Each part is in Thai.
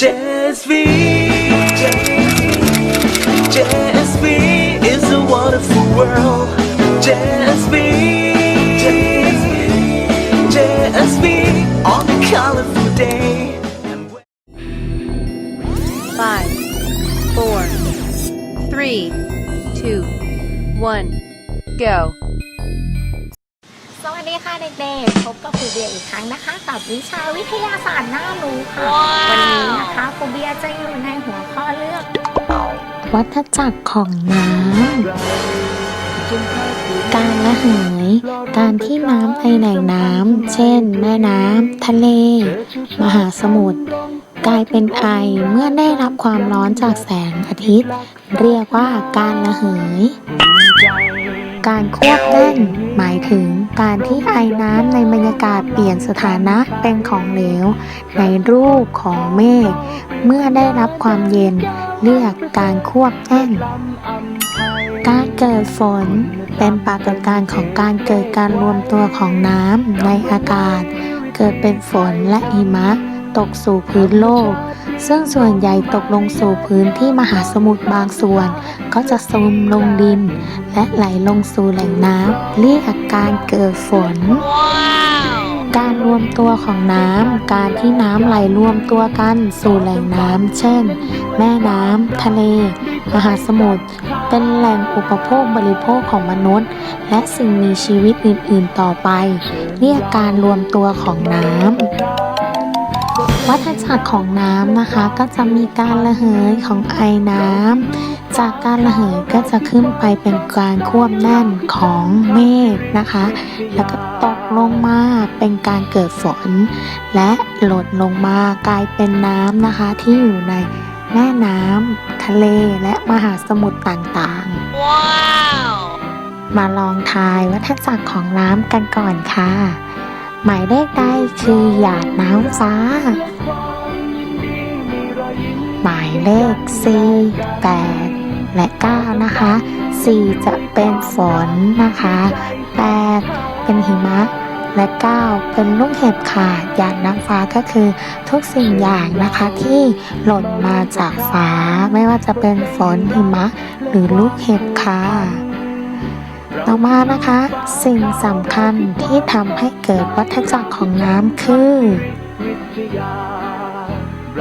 JSV JSV is a wonderful world JSV JSV on a colorful day Five, four, three, two, one, go. สวัสดีค่ะเด็กๆ พบกับครูเบียร์อีกครั้งนะคะ กับวิชาวิทยาศาสตร์น่ารู้ค่ะ วันนี้นะคะครูเบียร์จะอยู่ในหัวข้อเลือกวัฏจักรของน้ำ การระเหย การที่น้ำไปแหล่งน้ำ เช่น แม่น้ำ ทะเล มหาสมุทร กลายเป็นไอเมื่อได้รับความร้อนจากแสงอาทิตย์ เรียกว่าการระเหย การควบแน่นหมายถึง การที่ไอน้ำในบรรยากาศเปลี่ยนสถานะเป็นของเหลว ในรูปของเมฆเมื่อได้รับความเย็นเรียกการควบแน่น การเกิดฝนเป็นปรากฏการณ์ของการเกิดการรวมตัวของน้ำในอากาศ เกิดเป็นฝนและหิมะ ตกสู่พื้นโลก ซึ่งส่วนใหญ่ตกลงสู่พื้นที่มหาสมุทรบางส่วน ก็จะซึมลงดิน และไหลลงสู่แหล่งน้ำเรียกการเกิดฝน การรวมตัวของน้ำ การที่น้ำไหลรวมตัวกันสู่แหล่งน้ำ เช่น แม่น้ำ ทะเล มหาสมุทร เป็นแหล่งอุปโภคบริโภคของมนุษย์ และสิ่งมีชีวิตอื่น ๆ ต่อไป เรียกการรวมตัวของน้ำ วักของน้ำนะคะ ก็จะมีการระเหยของไอน้ำจากการระเหยก็จะขึ้นไปเป็นการควบแน่นของเมฆนะคะ แล้วก็ตกลงมาเป็นการเกิดฝน และหล่นลงมากลายเป็นน้ำนะคะที่อยู่ในแม่น้ำทะเลและมหาสมุทรต่างๆมาลองทายวัฏจักรของน้ำกันก่อนค่ะ หมายเลขใดคือหยาดน้ำฟ้า หมายเลข4 8และ 9 นะคะ4จะเป็นฝนนะคะ 8 เป็นหิมะ และ 9 เป็นลูกเห็บค่ะหยาดน้ำฟ้าก็คือทุกสิ่งอย่างนะคะที่หล่นมาจากฟ้า ไม่ว่าจะเป็นฝนหิมะ หรือลูกเห็บค่ะต่อมานะคะ สิ่งสำคัญที่ทำให้เกิดวัฏจักรของน้ำคือ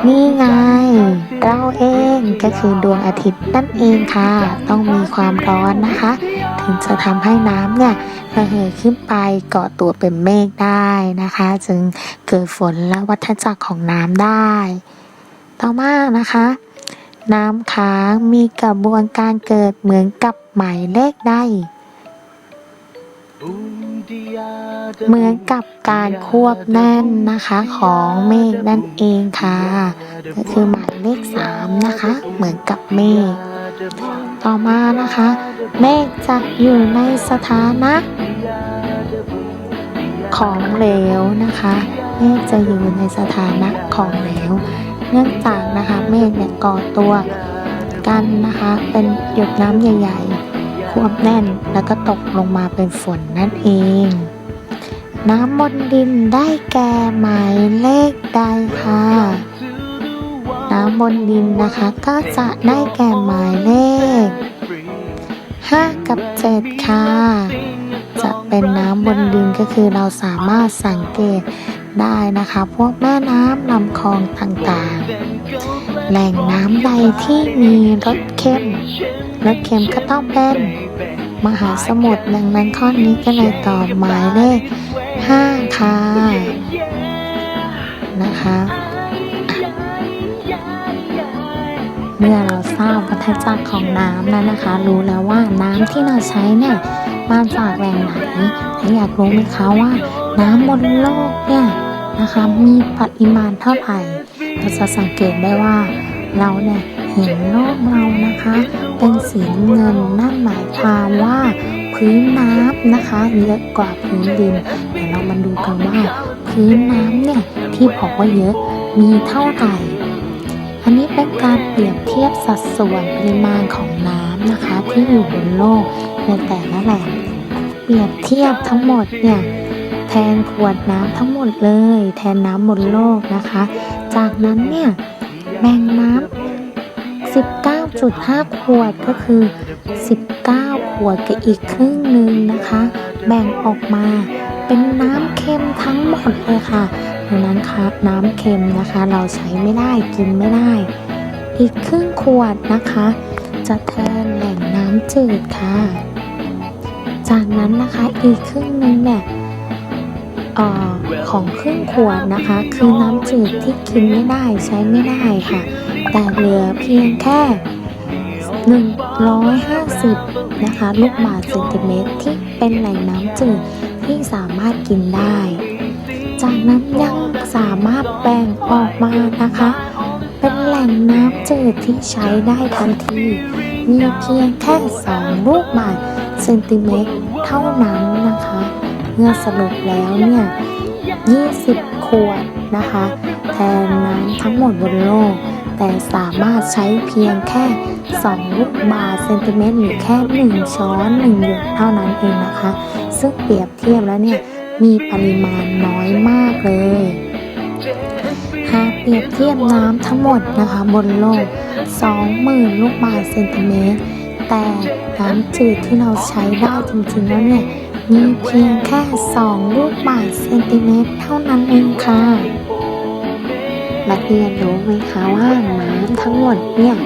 นี่ไง เราเองก็คือดวงอาทิตย์นั่นเองค่ะ ต้องมีความร้อนนะคะ ถึงจะทำให้น้ำเนี่ยระเหยขึ้นไปเกาะตัวเป็นเมฆได้นะคะ จึงเกิดฝนและวัฏจักรของน้ำได้ ต่อมานะคะ น้ำค้างมีกระบวนการเกิดเหมือนกับหมายเลขใด เหมือนกับการควบแน่นนะคะของเมฆนั่นเองค่ะ ก็คือหมายเลขสามนะคะ เหมือนกับเมฆต่อมานะคะ เมฆจะอยู่ในสถานะ ของเหลวนะคะ เมฆจะอยู่ในสถานะของเหลว เนื่องจากนะคะเมฆเนี่ยก่อตัวกันนะคะ เป็นหยดน้ำใหญ่ ๆ ควบแน่นแล้วก็ตกลงมาเป็นฝนนั่นเอง น้ำบนดินได้แก่หมายเลขใดค่ะน้ำบนดินนะคะก็จะได้แก่หมายเลข 5 กับ 7 ค่ะ จะเป็นน้ำบนดินก็คือเราสามารถสังเกตได้นะคะ พวกแม่น้ำลำคลองต่างๆ แหล่งน้ำใดที่มีรสเข้ม รสเค็มก็ต้องเป็น มหาสมุทรดังนั้นข้อนี้ก็เลยตอบหมายเลข5ค่ะ นะคะเมื่อเราทราบวัฏจักรของน้ำแล้วนะคะ รู้แล้วว่าน้ำที่เราใช้เนี่ยมาจากแหล่งไหนและอยากรู้ไหมคะว่าน้ำบนโลกเนี่ยนะคะมีปริมาณเท่าไหร่เราจะสังเกตได้ว่าเราเนี่ย ห็นโลกเรานะคะ เป็นสีเงินนั่นหมายความว่าพื้นน้ำนะคะเยอะกว่าพื้นดินเดี๋ยวเรามาดูกันว่า พื้นน้ำเนี่ยที่บอกว่าเยอะมีเท่าไหร่อันนี้เป็นการเปรียบเทียบสัดส่วนปริมาณของน้ำนะคะ ที่อยู่บนโลกในแต่ละแหล่งเปรียบเทียบทั้งหมดเนี่ยแทนขวดน้ำทั้งหมดเลย แทนน้ำบนโลกนะคะ จากนั้นเนี่ยแบ่งน้ำ 19.5 ขวดก็คือ 19 ขวดกับอีกครึ่งหนึ่งนะคะ แบ่งออกมาเป็นน้ำเค็มทั้งหมดเลยค่ะดังนั้นค่ะน้ำเค็มนะคะ เราใช้ไม่ได้กินไม่ได้ อีกครึ่งขวดนะคะ จะแทนแหล่งน้ำจืดค่ะ จากนั้นนะคะอีกครึ่งหนึงเนี่ยออของครึ่งขวดนะคะ คือน้ำจืดที่กินไม่ได้ใช้ไม่ได้ค่ะ แต่เหลือเพียงแค่ 150 นะคะ ลูกบาศก์เซนติเมตรที่เป็นแหล่งน้ำจืดที่สามารถกินได้ จากนั้นยังสามารถแบ่งออกมานะคะ เป็นแหล่งน้ำจืดที่ใช้ได้ทันที มีเพียงแค่ 2 ลูกบาศก์เซนติเมตรเท่านั้นนะคะเมื่อสรุปแล้วเนี่ย 20 ขวดนะคะ แทนน้ำทั้งหมดบนโลก แต่สามารถใช้เพียงแค่ 2 ลูกบาศก์เซนติเมตรหรือแค่ 1 ช้อน1หยดเท่านั้นเองนะคะ ซึ่งเปรียบเทียบแล้วเนี่ยมีปริมาณน้อยมากเลย หากเปรียบเทียบน้ำทั้งหมดนะคะบนโลก 20,000 ลูกบาศก์เซนติเมตร แต่น้ำจืดที่เราใช้ได้จริงๆแล้วเนี่ยมีเพียงแค่ 2 ลูกบาศก์เซนติเมตรเท่านั้นเองค่ะ นักเรียนรู้ไหมคะว่าน้ำทั้งหมดเนี่ย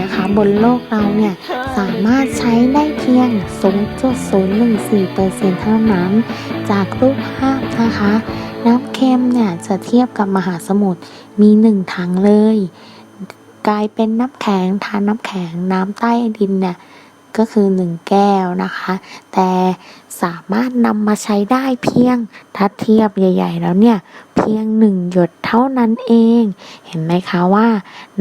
นะคะบนโลกเราเนี่ยสามารถใช้ได้เพียง 0.014%เท่านั้น จากรูปภาพนะคะ น้ำเค็มเนี่ยจะเทียบกับมหาสมุทรมีหนึ่งถังเลย กลายเป็นน้ำแข็งทานน้ำแข็งน้ำใต้ดินเนี่ยก็คือหนึ่งแก้วนะคะ แต่สามารถนำมาใช้ได้เพียงถ้าเทียบใหญ่ ๆ แล้วเนี่ย พียงหนึ่งหยดเท่านั้นเอง เห็นไหมคะว่า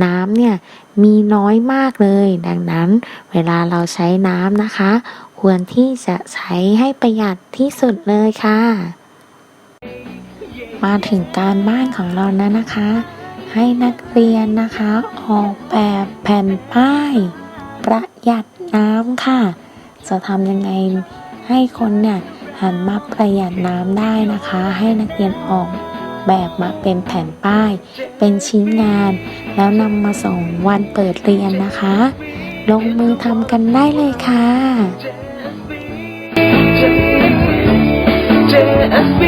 น้ำเนี่ยมีน้อยมากเลย ดังนั้นเวลาเราใช้น้ำนะคะ ควรที่จะใช้ให้ประหยัดที่สุดเลยค่ะ มาถึงการบ้านของเรานะนะคะ ให้นักเรียนนะคะ ออกแบบแผ่นป้าย ประหยัดน้ำค่ะ จะทำยังไงให้คนเนี่ยหันมาประหยัดน้ำได้นะคะ ให้นักเรียนออก แบบมาเป็นแผ่นป้าย เป็นชิ้นงาน แล้วนำมาส่งวันเปิดเรียนนะคะ ลงมือทำกันได้เลยค่ะ JSB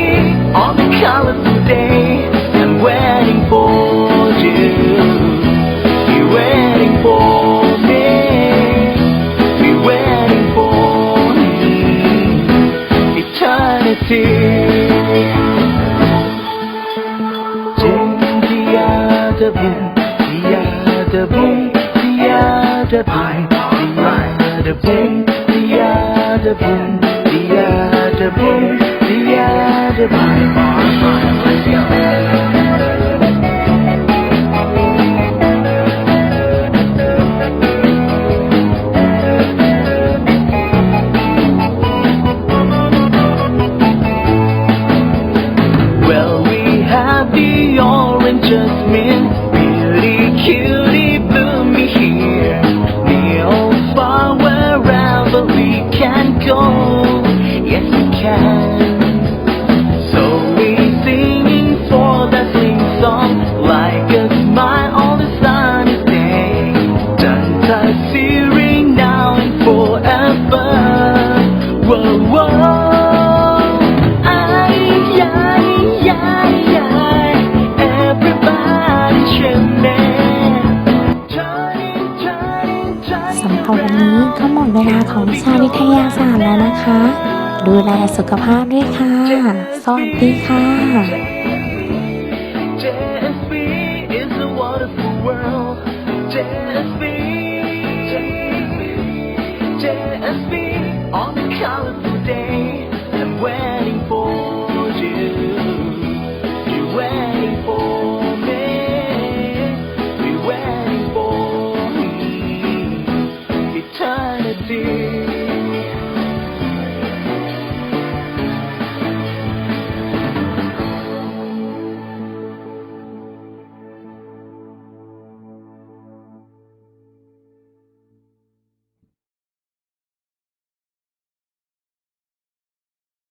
on a colorful day. and wedding the other boom, the other boom, the other boom, the other boom, the other boom. เวลาของวิชาวิทยาศาสตร์แล้วนะคะ ดูแลสุขภาพด้วยค่ะ สวัสดีค่ะ JSB on a colorful day.